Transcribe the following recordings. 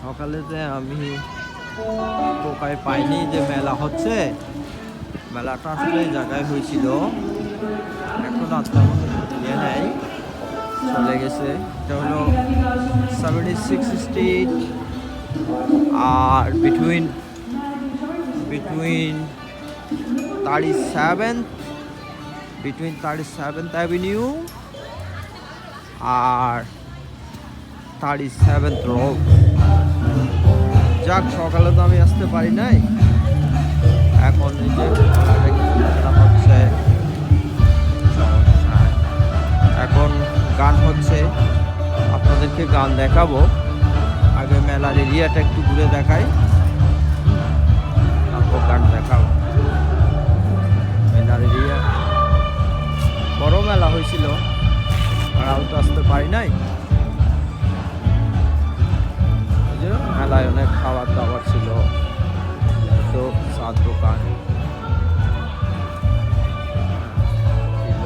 সকালেতে আমি টোকায় পাইনি যে মেলা হচ্ছে, মেলাটা আসলে জায়গায় হয়েছিল। এখন আর ইয়ে নেই, চলে গেছে। এটা হলো সেভেন্টি সিক্স স্ট্রিট আর between between thirty seventh between thirty seventh avenue আর থার্টি সেভেন্থ রোড যাক, সকালে তো আমি আসতে পারি নাই। এখন এই যে হচ্ছে? এখন গান হচ্ছে। আপনাদেরকে গান দেখাবো। আগে মেলার এরিয়াটা একটু ঘুরে দেখাই। তারপর গান দেখাবো। মেলার এরিয়া। বড় মেলা হয়েছিল। আমরাও তো আসতে পারি নাই। যে মেলায় অনেক খাবার দাবার ছিল। তো সাত দোকান। ছিল।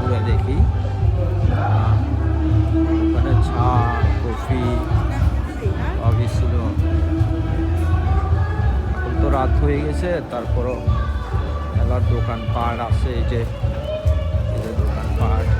ঘুরে দেখি। ওখানে কফি ছিল। তো রাত হয়ে গেছে, তারপরও মেলার দোকান পাট আছে, এই যে দোকান পাট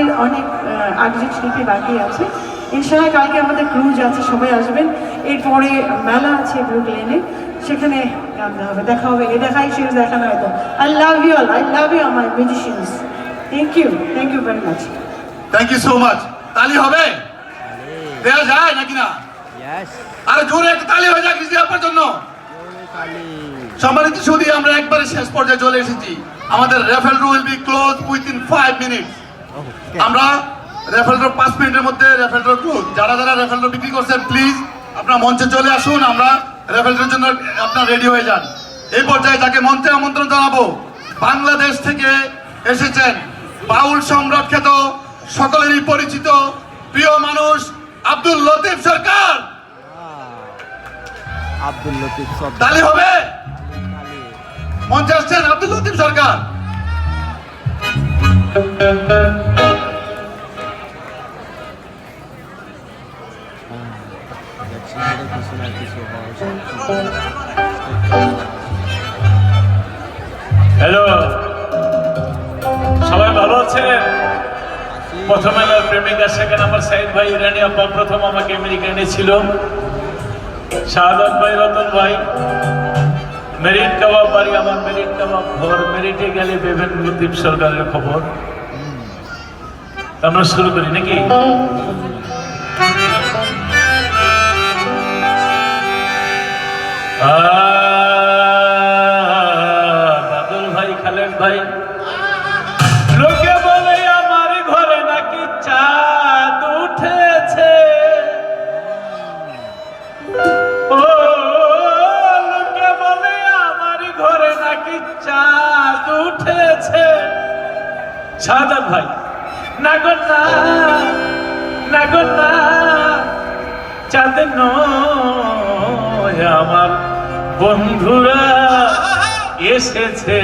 আমাদের অনেক আহ, শিল্পী বাকি আছে ইনশাল্লাহ কালকে আমাদের ক্রুজ আছে সবাই আসবেন। এরপরে মেলা আছে ব্রুক লেনে সেখানে গান দেওয়া হবে দেখা হবে। এটা হাই সিরিজ দেখানো হয়তো I love you all I love you আমার musicians thank you thank you very much thank you so much তালি হবে? দেওয়া যায় নাকি না? আরে জোরে একটা তালি হয়ে যাক রিজি আপনার জন্য। সম্মানিত সুদী আমরা একবারে শেষ পর্যায়ে চলে এসেছি। আমাদের raffle will be close within five minutes আমরা রেফেলডোর পাঁচ মিনিটের মধ্যে রেফেলডোর ক্লোজ যারা যারা রেফেলডোর বিক্রি করছেন প্লিজ আপনার মঞ্চে চলে আসুন আমরা রেফেলডোর জন্য আপনার রেডি হয়ে যান। এই পর্যায়ে যাকে মঞ্চে আমন্ত্রণ জানাব বাংলাদেশ থেকে এসেছেন বাউল সম্রাট খ্যাত সকলেরই পরিচিত প্রিয় মানুষ আব্দুল লতিফ সরকার। আব্দুল লতিফ সব তালি হবে? মঞ্চে আসছেন আব্দুল লতিফ সরকার। হয় হ্যালো সবাই ভালো আছেন? প্রথম এলার প্রেমিকা সেখানে আমার সাইদ ভাই, ইরানি আব্বা প্রথম আমাকে আমেরিকা এনেছিল শাহাদত ভাই, রতন ভাই। মেরিট কাবাব বাড়ি আমার মেরিট কাবাব ঘর মেরিটে গেলে বিভিন্ন লতিফ সরকারের খবর আমরা শুরু করি নাকি চাঁদ উঠেছে। সাজাদ ভাই না না চাঁদ আমার বন্ধুরা এসেছে।